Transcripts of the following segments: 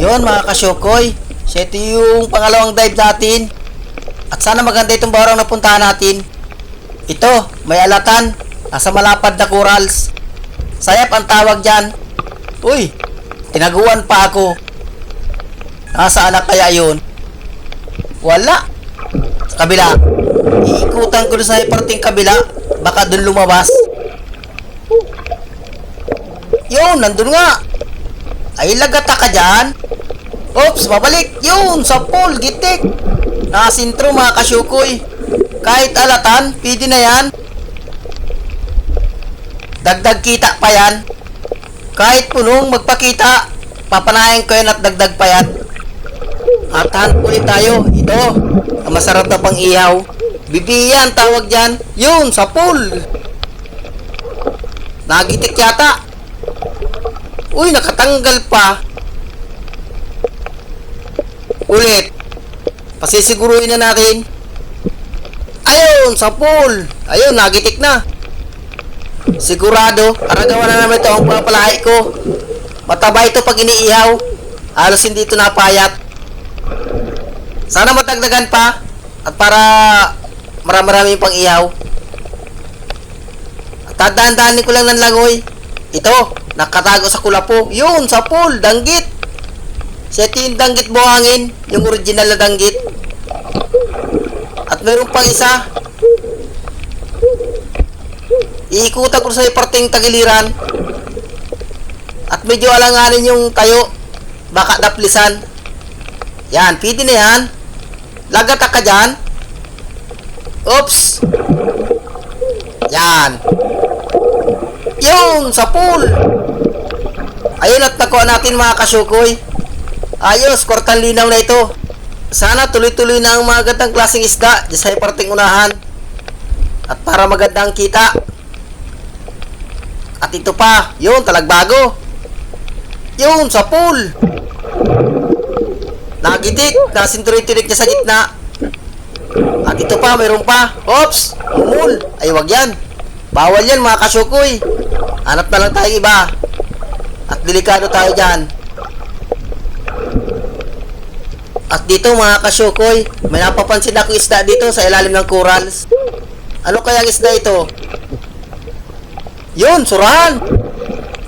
Yun mga kasyokoy. So ito yung pangalawang dive natin. At sana maganda itong barang na puntahan natin. Ito, may alatan. Nasa malapad na corals. Sayap ang tawag dyan. Uy, tinaguan pa ako. Nasaan na kaya yun? Wala. Sa kabila. Iikutan ko sa parting kabila. Baka dun lumabas. Yun, nandun nga. Ay, lagata ka dyan. Oops, mabalik. Yun, sa pool, gitik. Nakasintro mga kasyukoy. Kahit alatan, pwede na yan. Dagdag kita pa yan. Kahit punong magpakita, papanayan ko yan at dagdag pa yan. At hunt ulit tayo. Ito, ang masarap na pang ihaw. Bibiyan tawag dyan. Yun, sa pool. Nagitik yata. Uy, nakatanggal pa. Ulit. Pasisiguruhin na natin. Ayun, sa pool. Ayun, nagitik na. Sigurado, karagawa na naman ito ang papalahi ko. Mataba ito pag iniihaw. Halos hindi ito napayat. Sana matagdagan pa. At para marami-rami pang ihaw. At tadaan-daanin ko lang ng langoy. Ito, nakatago sa kulapo. Yun, sa pool, danggit. Ito yung danggit buhangin. Yung original na danggit. At meron pang isa. Iikutan ko sa parting tagiliran. At medyo alanganin yung tayo. Baka daplisan. Yan, pwede na yan. Lagata ka dyan. Oops. Yan. Yung, sa pool. Ayun at nakuha natin mga kasyukoy. Ayos, kortan linaw na ito. Sana tuloy-tuloy na ang mga gandang klaseng isda sa parting unahan. At para maganda ang kita. At ito pa, yun, talagbago. Yun, sa pool. Nagitik, nasintuloy-tuloy niya sa gitna. At ito pa, mayroon pa. Oops, umul. Ay, wag yan. Bawal yan mga kasyukoy. Hanap na lang tayo iba. At delikado tayo dyan. At dito mga kasyukoy, may napapansin ako isda dito sa ilalim ng corals. Ano kayang isda ito? Yun, surahan.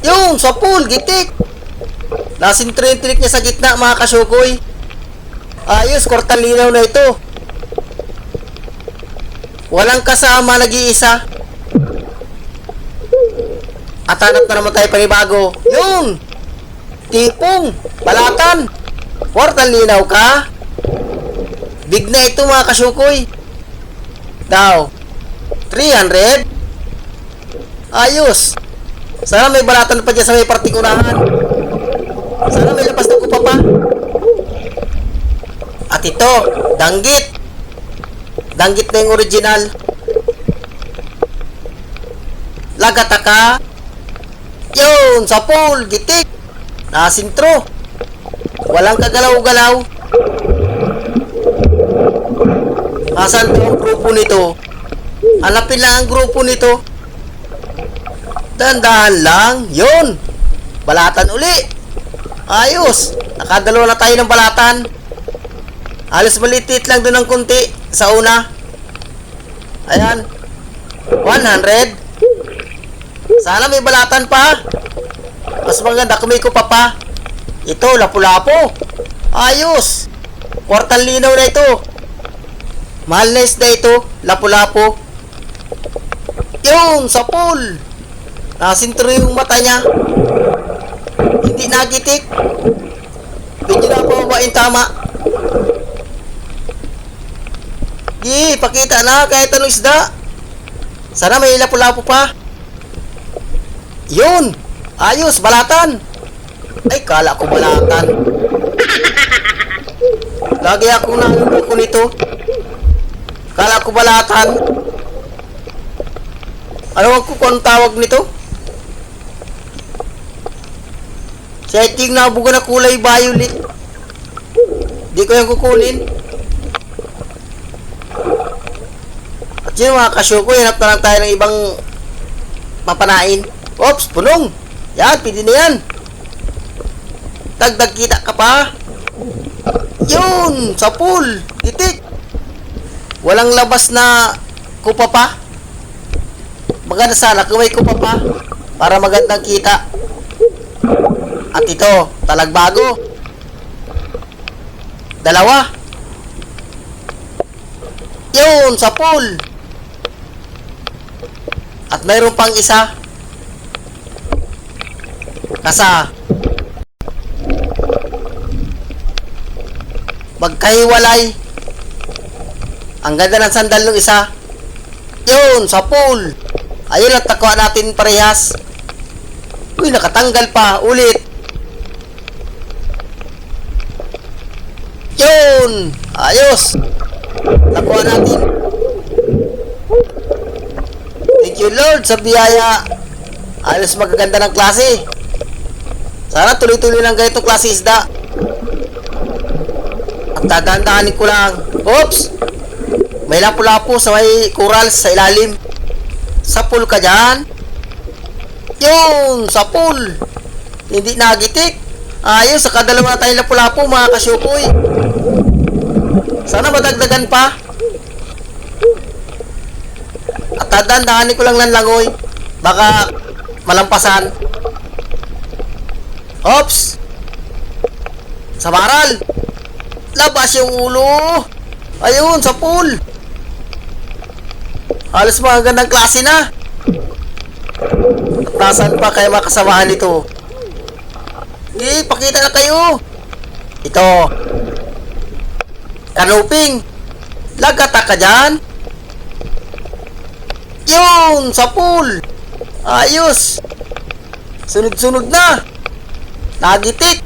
Yun, sa pool, gitik. Nasintrintinik niya sa gitna mga kasyukoy. Ayos, kortan linaw na ito. Walang kasama, nag-iisa. At hanap na naman tayo panibago. Yun! Tipong! Balatan! Portal linaw ka? Big na ito mga kasyukoy. Daw. 300? Ayos. Sana may balatan pa dyan sa may partikulahan. Sana may lapas na kupa pa. At ito, danggit. Danggit na yung original. Lagata ka. Yun, sa pool, gitik. Nasintro. Walang kagalaw-galaw. Asan to ang grupo nito? Hanapin lang ang grupo nito. Dandahan lang. Yun. Balatan uli. Ayos. Nakadalawa na tayo ng balatan. Alas malitit lang doon ng kunti sa una. Ayan. 100. Sana may balatan pa. Mas maganda kung may kupa pa. Ito, lapu-lapo. Ayos. Kwartang linaw na ito. Mahal na isda ito. Lapu-lapo. Yung, sa pool. Nasintro yung mata niya. Hindi nagitik. Medyo na po ba yung tama? Di, pakita na kahit anong isda. Sana may lapu-lapo pa. Yun! Ayos, balatan! Ay, kala ko balatan. Lagi akong nangulo nito. Kala ko balatan. Ano ang kung tawag nito? Setting na buga na kulay violet. Di ko yung kukunin. At yun mga kasyoko, hanap na lang tayo ng ibang papanain. Oops, punong. Yan, pwede na yan. Dagdag kita ka pa. Yun, sa pool. Itik. Walang labas na kupa pa. Maganda sana kung may kupa pa. Para magandang kita. At ito, talagbago. Dalawa. Yun, sa pool. At mayroon pang isa. Kasa. Magkahiwalay. Ang ganda ng sandal ng isa. Yun, sa pool. Ayun at takuha natin parehas. Uy, nakatanggal pa. Ulit. Yun. Ayos. Nakuha natin. Thank you Lord sa biyaya. Ayos magaganda ng klase. Sana tuloy-tuloy lang ganitong klase isda. At dadandahanin ko lang. Oops! May lapu-lapu sa may corals sa ilalim. Sa pool ka dyan? Yun! Sa pool! Hindi nagitik. Ayos, sa kadalawa na tayong lapu-lapu mga kasyukoy. Sana madagdagan pa. At dadandahanin ko lang ng langoy. Baka malampasan. Ops! Sa baral! Labas yung ulo! Ayun, sa pool! Halos mga gandang klase na. At pa kayo mga kasamahan nito? Eh, pakita na kayo. Ito. Kanuping. Lagata ka dyan. Yun, sa pool. Ayos. Sunod-sunod na. Nagitik.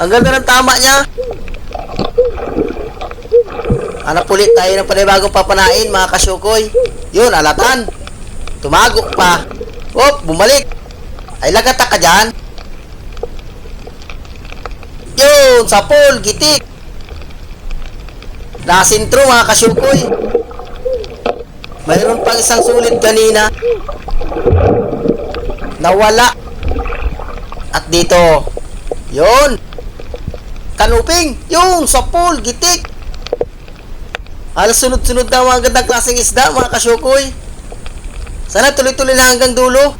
Ang ganda ng tama niya. Hanap ulit tayo ng panibagong papanain, mga kasyukoy. Yun, alatan. Tumagok pa. Op, bumalik. Ay, lagata ka dyan. Yun, sa pool, gitik. Nasintro, mga kasyukoy. Mayroon pang isang sulit kanina. Nawala. At dito. Yun. Kanuping. Yun, sa pool, gitik. Alas sunod-sunod na mga gandang klaseng isda, mga kasyukoy. Sana tuloy-tuloy na hanggang dulo.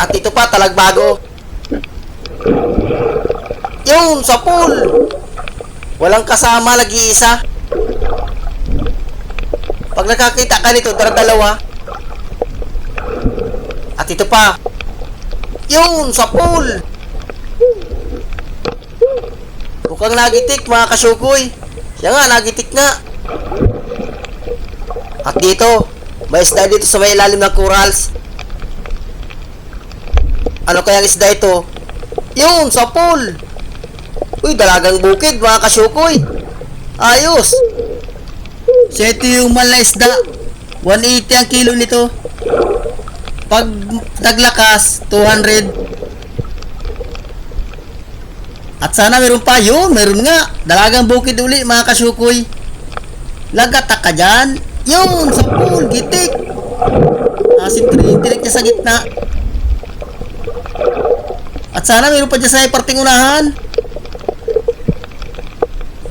At ito pa, talagbago. Yun, sa pool. Walang kasama, lagi-isa. Pag nakakita ka nito, dala-dalawa. Ito pa. Yun, sa pool. Mukhang nagitik, mga kasyukoy. Siya nga, nagitik nga. At dito, may isda dito sa may ilalim ng corals. Ano kayang isda ito? Yun, sa pool. Uy, dalagang bukid, mga kasyukoy. Ayos. So, ito yung mal na isda. 180 ang kilo nito. Pag taglakas, 200. At sana meron pa yun, meron nga. Dalagang bukid uli, mga kasyukoy. Lagata ka dyan. Yun, sa pool, gitik. Asin tinik niya sa gitna. At sana meron pa dyan sa parting unahan.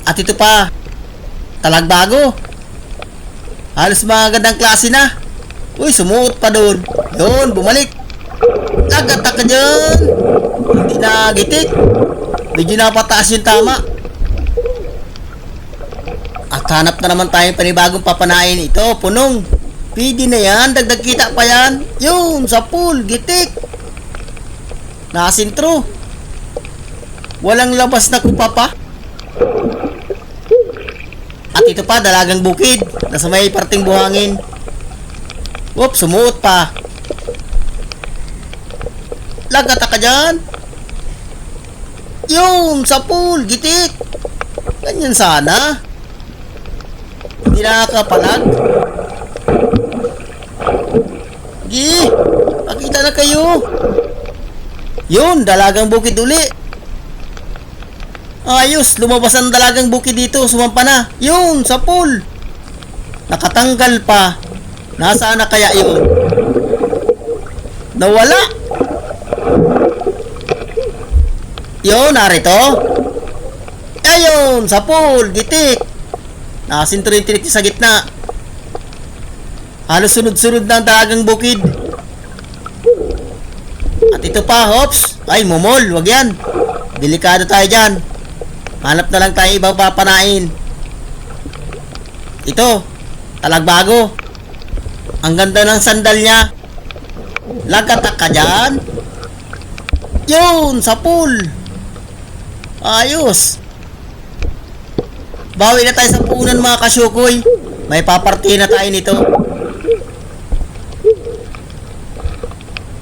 At ito pa, talagbago. Halos mga gandang klase na. Uy, sumuot pa doon. Yun, bumalik. Lagata ka dyan. Hindi na gitik. Medyo napataas yung tama. At hanap na naman tayong panibagong papanain. Ito, punong. Pwede na yan. Dagdag kita pa yan. Yun, sa pool. Gitik. Nakasintro. Walang labas na kupa pa. At ito pa, dalagang bukid. Nasa may parting buhangin. Whoop, sumuot pa. Lagata ka dyan. Yung, sa pool, gitik. Ganyan sana. Hindi nakakapalag. Gi, pakita na kayo. Yun, dalagang bukid uli. Ayos, lumabas ang dalagang bukid dito, sumampa na. Yun, sa pool. Nakatanggal pa. Nasaan na kaya yun? Nawala. Yun, narito. Ayun, sa pool, gitik. Nakasinto rin tinik sa gitna. Halos sunod-sunod na ang dagang bukid. At ito pa, hops. Ay, mumol, wag yan. Delikado tayo dyan. Hanap na lang tayo ibang papanain. Ito, talagbago. Ang ganda ng sandal niya. Lagatak ka dyan. Yun, sa pool. Ayos. Bawi na tayo sa punan mga kasyukoy. May paparty na tayo nito.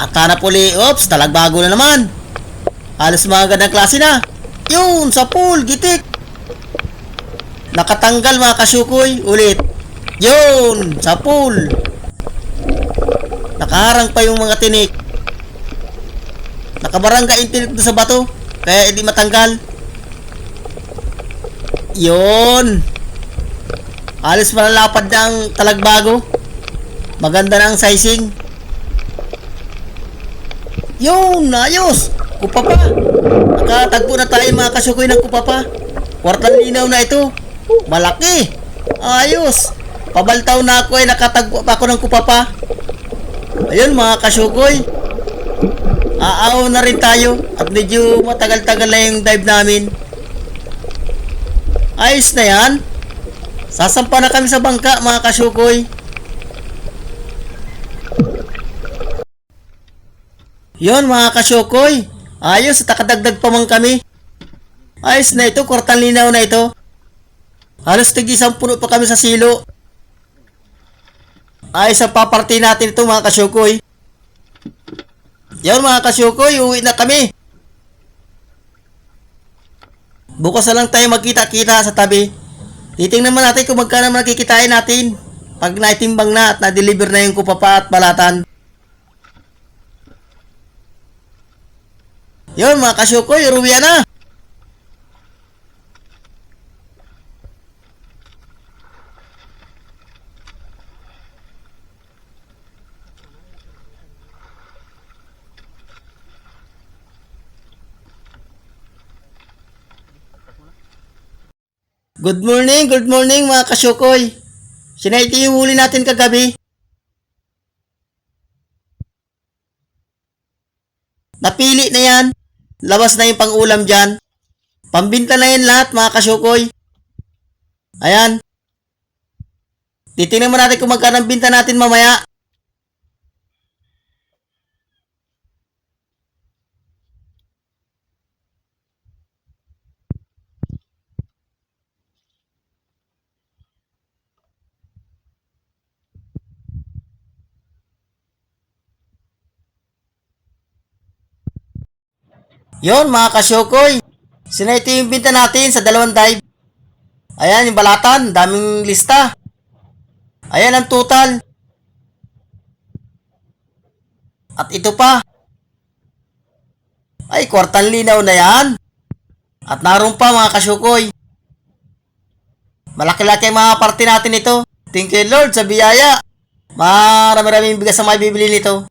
At hanap uli, oops, talagbago na naman. Halos mga gandang klase na. Yun, sa pool, gitik. Nakatanggal mga kasyukoy, ulit. Yun, sa pool. Nakaharang pa yung mga tinik. Nakabarangga yung tinik sa bato. Kaya hindi matanggal. Yun. Alis malalapad na ang talagbago. Maganda na sizing. Yun, ayos. Kupa pa. Nakatagpo na tayo mga kasukoy ng kupa pa. Kwartang linaw na ito. Malaki. Ayos. Pabaltaw na ako ay nakatagpo ako ng kupa pa. Ayun mga kasukoy. Aaw na rin tayo at medyo matagal-tagal na yung dive namin. Ayos na yan. Sasampa na kami sa bangka mga kasukoy. Yon mga kasyokoy. Ayos at nakadagdag pa man kami. Ayos na ito, kwartang linaw na ito. Halos tig isang puno pa kami sa silo. Ayos ang paparty natin ito mga kasyokoy. Yon mga kasyokoy, uwi na kami. Bukas na lang tayo magkita-kita sa tabi. Titingnan naman natin kung magkano nakikitain natin. Pag naitimbang na at na-deliver na yung kupapa at balatan. Yun mga kasyukoy, uruwian na. Good morning, good morning mga kasyukoy. Sinaiti yung huli natin kagabi. Napili na yan. Labas na yung pang-ulam dyan. Pambinta na yan lahat mga kasyukoy. Ayan. Titingnan mo natin kung magkano binta natin mamaya. Yon mga kasyokoy. Sinaito yung binta natin sa dalawang dive. Ayan yung balatan. Daming lista. Ayan ang total. At ito pa. Ay, kwartang linaw na yan. At naroon pa mga kasyukoy. Malaki-laki ang mga parte natin ito. Thank you Lord sa biyaya. Marami-raming bigas ang may bibili nito.